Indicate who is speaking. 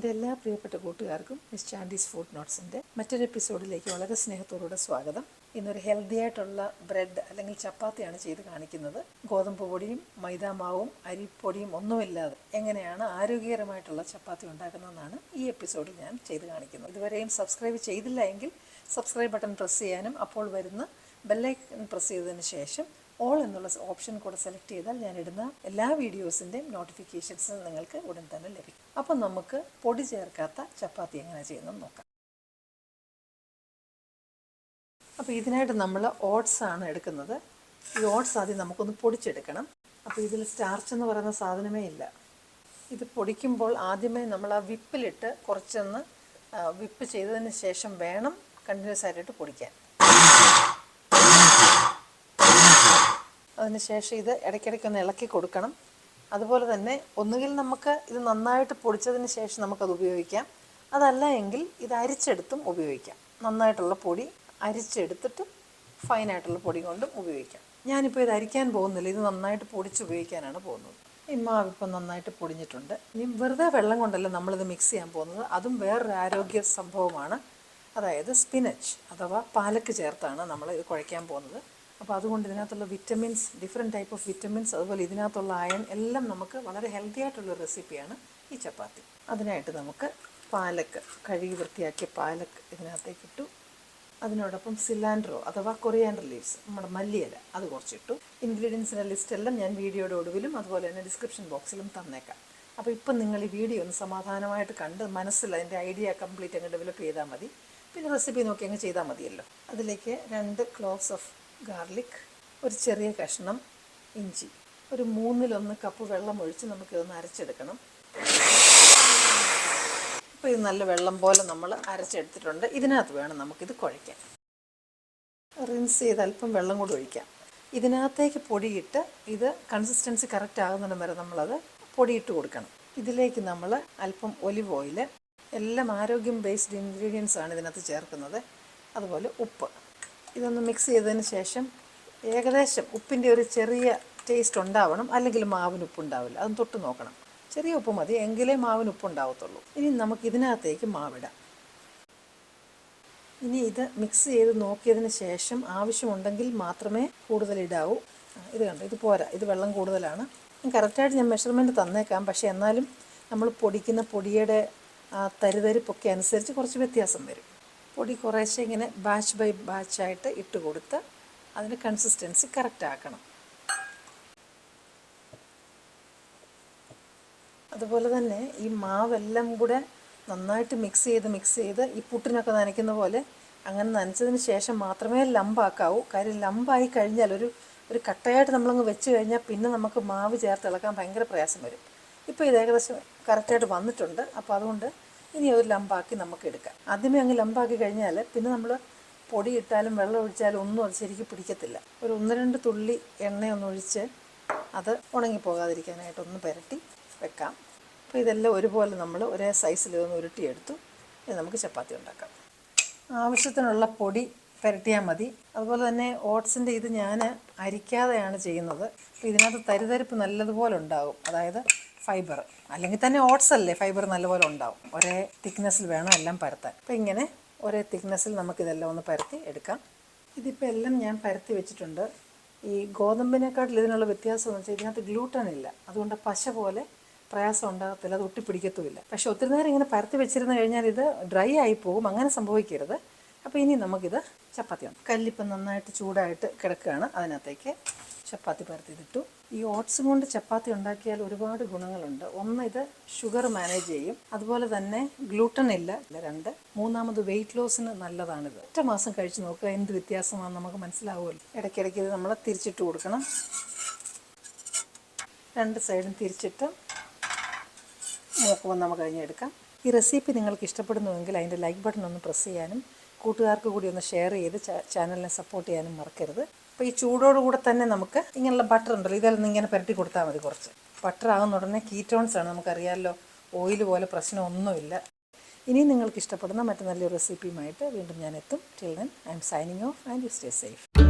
Speaker 1: എന്റെ എല്ലാ പ്രിയപ്പെട്ട കൂട്ടുകാർക്കും മിസ് ചാൻഡീസ് ഫുഡ് നോട്ട്സിന്റെ മറ്റൊരു എപ്പിസോഡിലേക്ക് വളരെ സ്നേഹത്തോടുകൂടെ സ്വാഗതം. ഇന്നൊരു ഹെൽത്തി ആയിട്ടുള്ള ബ്രെഡ് അല്ലെങ്കിൽ ചപ്പാത്തിയാണ് ചെയ്ത് കാണിക്കുന്നത്. ഗോതമ്പ് പൊടിയും മൈദാമാവും അരിപ്പൊടിയും ഒന്നുമില്ലാതെ എങ്ങനെയാണ് ആരോഗ്യകരമായിട്ടുള്ള ചപ്പാത്തി ഉണ്ടാക്കുന്നതെന്നാണ് ഈ എപ്പിസോഡിൽ ഞാൻ ചെയ്ത് കാണിക്കുന്നത്. ഇതുവരെയും സബ്സ്ക്രൈബ് ചെയ്തില്ല എങ്കിൽ സബ്സ്ക്രൈബ് ബട്ടൺ പ്രസ് ചെയ്യാനും അപ്പോൾ വരുന്ന ബെല്ലൈക്കൺ പ്രസ് ചെയ്തതിന് ശേഷം ഓൾ എന്നുള്ള ഓപ്ഷൻ കൂടെ സെലക്ട് ചെയ്താൽ ഞാൻ ഇടുന്ന എല്ലാ വീഡിയോസിന്റെയും നോട്ടിഫിക്കേഷൻസ് നിങ്ങൾക്ക് ഉടൻ തന്നെ ലഭിക്കും. അപ്പം നമുക്ക് പൊടി ചേർക്കാത്ത ചപ്പാത്തി എങ്ങനെ ചെയ്യുന്നത് നോക്കാം. അപ്പോൾ ഇതിനായിട്ട് നമ്മൾ ഓട്സ് ആണ് എടുക്കുന്നത്. ഈ ഓട്സ് ആദ്യം നമുക്കൊന്ന് പൊടിച്ചെടുക്കണം. അപ്പോൾ ഇതിൽ സ്റ്റാർച്ച് എന്ന് പറയുന്ന സാധനമേ ഇല്ല. ഇത് പൊടിക്കുമ്പോൾ ആദ്യമേ നമ്മൾ ആ വിപ്പിലിട്ട് കുറച്ചൊന്ന് വിപ്പ് ചെയ്തതിന് ശേഷം വേണം കണ്ടിന്യൂസ് ആയിട്ട് പൊടിക്കാൻ. അതിനുശേഷം ഇത് ഇടയ്ക്കിടയ്ക്ക് ഒന്ന് ഇളക്കി കൊടുക്കണം. അതുപോലെ തന്നെ ഒന്നുകിൽ നമുക്ക് ഇത് നന്നായിട്ട് പൊടിച്ചതിന് ശേഷം നമുക്കത് ഉപയോഗിക്കാം. അതല്ല എങ്കിൽ ഇത് അരിച്ചെടുത്തും ഉപയോഗിക്കാം. നന്നായിട്ടുള്ള പൊടി അരിച്ചെടുത്തിട്ട് ഫൈനായിട്ടുള്ള പൊടി കൊണ്ടും ഉപയോഗിക്കാം. ഞാനിപ്പോൾ ഇത് അരിക്കാൻ പോകുന്നില്ല. ഇത് നന്നായിട്ട് പൊടിച്ച് ഉപയോഗിക്കാനാണ് പോകുന്നത്. ഈ മാവ് ഇപ്പം നന്നായിട്ട് പൊടിഞ്ഞിട്ടുണ്ട്. ഇനി വെറുതെ വെള്ളം കൊണ്ടല്ല നമ്മളിത് മിക്സ് ചെയ്യാൻ പോകുന്നത്. അതും വേറൊരു ആരോഗ്യ സംഭവമാണ്. അതായത് സ്പിനച്ച് അഥവാ പാലക്ക് ചേർത്താണ് നമ്മൾ ഇത് കുഴയ്ക്കാൻ പോകുന്നത്. അപ്പോൾ അതുകൊണ്ട് ഇതിനകത്തുള്ള vitamins different type of vitamins അതുപോലെ ഇതിനകത്തുള്ള അയൺ എല്ലാം നമുക്ക് വളരെ ഹെൽത്തി ആയിട്ടുള്ള റെസിപ്പിയാണ് ഈ ചപ്പാത്തി. അതിനായിട്ട് നമുക്ക് പാലക്ക് കഴുകി വൃത്തിയാക്കിയ പാലക്ക് ഇതിനകത്തേക്ക് ഇട്ടു. അതിനോടൊപ്പം സിലാൻഡ്രോ അഥവാ കൊറിയാൻഡർ ലീവ്സ് നമ്മുടെ മല്ലിയില അത് കുറച്ചിട്ടു. ഇൻഗ്രീഡിയൻസിന്റെ ലിസ്റ്റ് എല്ലാം ഞാൻ വീഡിയോയുടെ ഒടുവിലും അതുപോലെ തന്നെ ഡിസ്ക്രിപ്ഷൻ ബോക്സിലും തന്നേക്കാം. അപ്പോൾ ഇപ്പം നിങ്ങൾ ഈ വീഡിയോ ഒന്ന് സമാധാനമായിട്ട് കണ്ട് മനസ്സിൽ അതിന്റെ ഐഡിയ കംപ്ലീറ്റ് അങ്ങ് ഡെവലപ്പ് ചെയ്താൽ മതി. പിന്നെ റെസിപ്പി നോക്കി അങ്ങ് ചെയ്താൽ മതിയല്ലോ. അതിലേക്ക് രണ്ട് ക്ലോവ്സ് ഓഫ് ഗാർലിക് ഒരു ചെറിയ കഷ്ണം ഇഞ്ചി ഒരു മൂന്നിലൊന്ന് കപ്പ് വെള്ളം ഒഴിച്ച് നമുക്കിതൊന്ന് അരച്ചെടുക്കണം. അപ്പോൾ ഇത് നല്ല വെള്ളം പോലെ നമ്മൾ അരച്ചെടുത്തിട്ടുണ്ട്. ഇതിനകത്ത് വേണം നമുക്കിത് കുഴയ്ക്കാൻ. റിൻസ് ചെയ്ത് അല്പം വെള്ളം കൂടി ഒഴിക്കാം. ഇതിനകത്തേക്ക് പൊടിയിട്ട് ഇത് കൺസിസ്റ്റൻസി കറക്റ്റ് ആകുന്നിടം വരെ നമ്മളത് പൊടിയിട്ട് കൊടുക്കണം. ഇതിലേക്ക് നമ്മൾ അല്പം ഒലിവ് ഓയിൽ എല്ലാം ആരോഗ്യം ബേസ്ഡ് ഇൻഗ്രീഡിയൻസ് ആണ് ഇതിനകത്ത് ചേർക്കുന്നത്. അതുപോലെ ഉപ്പ്. ഇതൊന്ന് മിക്സ് ചെയ്തതിന് ശേഷം ഏകദേശം ഉപ്പിന്റെ ഒരു ചെറിയ ടേസ്റ്റ് ഉണ്ടാവണം. അല്ലെങ്കിൽ മാവിന് ഉപ്പ് ഉണ്ടാവില്ല. അതൊന്ന് തൊട്ട് നോക്കണം. ചെറിയ ഉപ്പ് മതി. എങ്കിലേ മാവിന് ഉപ്പ് ഉണ്ടാവത്തുള്ളൂ. ഇനി നമുക്ക് ഇതിനകത്തേക്ക് മാവിടാം. ഇനി ഇത് മിക്സ് ചെയ്ത് നോക്കിയതിന് ശേഷം ആവശ്യമുണ്ടെങ്കിൽ മാത്രമേ കൂടുതൽ ഇടാവൂ. ഇത് കണ്ടോ? ഇത് പോരാ. ഇത് വെള്ളം കൂടുതലാണ്. കറക്റ്റായിട്ട് ഞാൻ മെഷർമെന്റ് തന്നേക്കാം. പക്ഷേ എന്നാലും നമ്മൾ പൊടിക്കുന്ന പൊടിയുടെ തരിതരിപ്പൊക്കെ അനുസരിച്ച് കുറച്ച് വ്യത്യാസം വരും. പൊടി കുറേശ്ശെ ഇങ്ങനെ ബാച്ച് ബൈ ബാച്ചായിട്ട് ഇട്ട് കൊടുത്ത് അതിന്റെ കൺസിസ്റ്റൻസി കറക്റ്റ് ആക്കണം. അതുപോലെ തന്നെ ഈ മാവെല്ലാം കൂടെ നന്നായിട്ട് മിക്സ് ചെയ്ത് മിക്സ് ചെയ്ത് ഈ പുട്ടിനൊക്കെ നനയ്ക്കുന്ന പോലെ അങ്ങനെ നനച്ചതിന് ശേഷം മാത്രമേ ലംബാക്കാവൂ കാര്യം ലംബായി കഴിഞ്ഞാൽ ഒരു ഒരു കട്ടയായിട്ട് നമ്മളങ്ങ് വെച്ച് കഴിഞ്ഞാൽ പിന്നെ നമുക്ക് മാവ് ചേർത്ത് ഇളക്കാൻ ഭയങ്കര പ്രയാസം വരും. ഇപ്പോൾ ഇത് ഏകദേശം കറക്റ്റായിട്ട് വന്നിട്ടുണ്ട്. അപ്പോൾ അതുകൊണ്ട് ഇനി ഒരു ലംബാക്കി നമുക്ക് എടുക്കാം. ആദ്യമേ അങ്ങ് ലംബാക്കി കഴിഞ്ഞാൽ പിന്നെ നമ്മൾ പൊടി ഇട്ടാലും വെള്ളം ഒഴിച്ചാലും ഒന്നും അത് ശരിക്കും പിടിക്കത്തില്ല. ഒരു ഒന്ന് രണ്ട് തുള്ളി എണ്ണയൊന്നൊഴിച്ച് അത് ഉണങ്ങിപ്പോകാതിരിക്കാനായിട്ടൊന്ന് പുരട്ടി വെക്കാം. അപ്പോൾ ഇതെല്ലാം ഒരുപോലെ നമ്മൾ ഒരേ സൈസിൽ ഒന്ന് ഉരുട്ടിയെടുത്തു. ഇനി നമുക്ക് ചപ്പാത്തി ഉണ്ടാക്കാം. ആവശ്യത്തിനുള്ള പൊടി പുരട്ടിയാൽ മതി. അതുപോലെ തന്നെ ഓട്സിന്റെ ഇത് ഞാൻ അരിക്കാതെയാണ് ചെയ്യുന്നത്. അപ്പോൾ ഇതിനകത്ത് തരിതരിപ്പ് നല്ലതുപോലെ ഉണ്ടാകും അതായത് ഫൈബർ. അല്ലെങ്കിൽ തന്നെ ഓട്സ് അല്ലേ ഫൈബർ നല്ലപോലെ ഉണ്ടാവും. ഒരേ തിക്നെസ്സിൽ വേണം എല്ലാം പരത്താൻ. അപ്പോൾ ഇങ്ങനെ ഒരേ തിക്നെസ്സിൽ നമുക്കിതെല്ലാം ഒന്ന് പരത്തി എടുക്കാം. ഇതിപ്പോൾ എല്ലാം ഞാൻ പരത്തി വെച്ചിട്ടുണ്ട്. ഈ ഗോതമ്പിനെക്കാട്ടിൽ ഇതിനുള്ള വ്യത്യാസം എന്ന് വെച്ചാൽ ഇതിനകത്ത് ഗ്ലൂട്ടൺ ഇല്ല. അതുകൊണ്ട് പശ പോലെ പ്രയാസം ഉണ്ടാകത്തില്ല. അത് ഒട്ടിപ്പിടിക്കത്തുമില്ല. പക്ഷെ ഒത്തിരി നേരം ഇങ്ങനെ പരത്തി വെച്ചിരുന്ന് കഴിഞ്ഞാൽ ഇത് ഡ്രൈ ആയി പോകും. അങ്ങനെ സംഭവിക്കരുത്. അപ്പോൾ ഇനി നമുക്കിത് ചപ്പാത്തി വേണം കല്ലിപ്പം നന്നായിട്ട് ചൂടായിട്ട് കിടക്കുകയാണ്. അതിനകത്തേക്ക് ചപ്പാത്തി പരത്തിയിട്ടു ഈ ഓട്സ് കൊണ്ട് ചപ്പാത്തി ഉണ്ടാക്കിയാൽ ഒരുപാട് ഗുണങ്ങളുണ്ട്. ഒന്ന് ഇത് ഷുഗർ മാനേജ് ചെയ്യും. അതുപോലെ തന്നെ ഗ്ലൂട്ടൺ ഇല്ല. രണ്ട് മൂന്നാമത് വെയിറ്റ് ലോസിന് നല്ലതാണിത്. ഒറ്റ മാസം കഴിച്ചു നോക്കുക എന്ത് വ്യത്യാസമാണെന്ന് നമുക്ക് മനസ്സിലാവുമല്ലോ. ഇടയ്ക്കിടയ്ക്ക് ഇത് നമ്മൾ തിരിച്ചിട്ട് കൊടുക്കണം. രണ്ട് സൈഡും തിരിച്ചിട്ട് നോക്കുമ്പോൾ നമുക്ക് കഴിഞ്ഞെടുക്കാം ഈ റെസിപ്പി നിങ്ങൾക്ക് ഇഷ്ടപ്പെടുന്നുവെങ്കിൽ അതിന്റെ ലൈക്ക് ബട്ടൺ ഒന്ന് പ്രസ് ചെയ്യാനും കൂട്ടുകാർക്ക് കൂടി ഒന്ന് ഷെയർ ചെയ്ത് ചാനലിനെ സപ്പോർട്ട് ചെയ്യാനും മറക്കരുത്. അപ്പോൾ ഈ ചൂടോടുകൂടെ തന്നെ നമുക്ക് ഇങ്ങനെയുള്ള ബട്ടർ ഉണ്ടല്ലോ ഇതെല്ലാം ഇങ്ങനെ പുരട്ടി കൊടുത്താൽ മതി കുറച്ച്. ബട്ടർ ആകുന്ന ഉടനെ കീറ്റോൺസ് ആണ് നമുക്കറിയാമല്ലോ ഓയിൽ പോലെ പ്രശ്നമൊന്നുമില്ല. ഇനി നിങ്ങൾക്ക് ഇഷ്ടപ്പെടുന്ന മറ്റു നല്ലൊരു റെസിപ്പിയുമായിട്ട് വീണ്ടും ഞാൻ എത്തും. Till then I'm signing off and you stay safe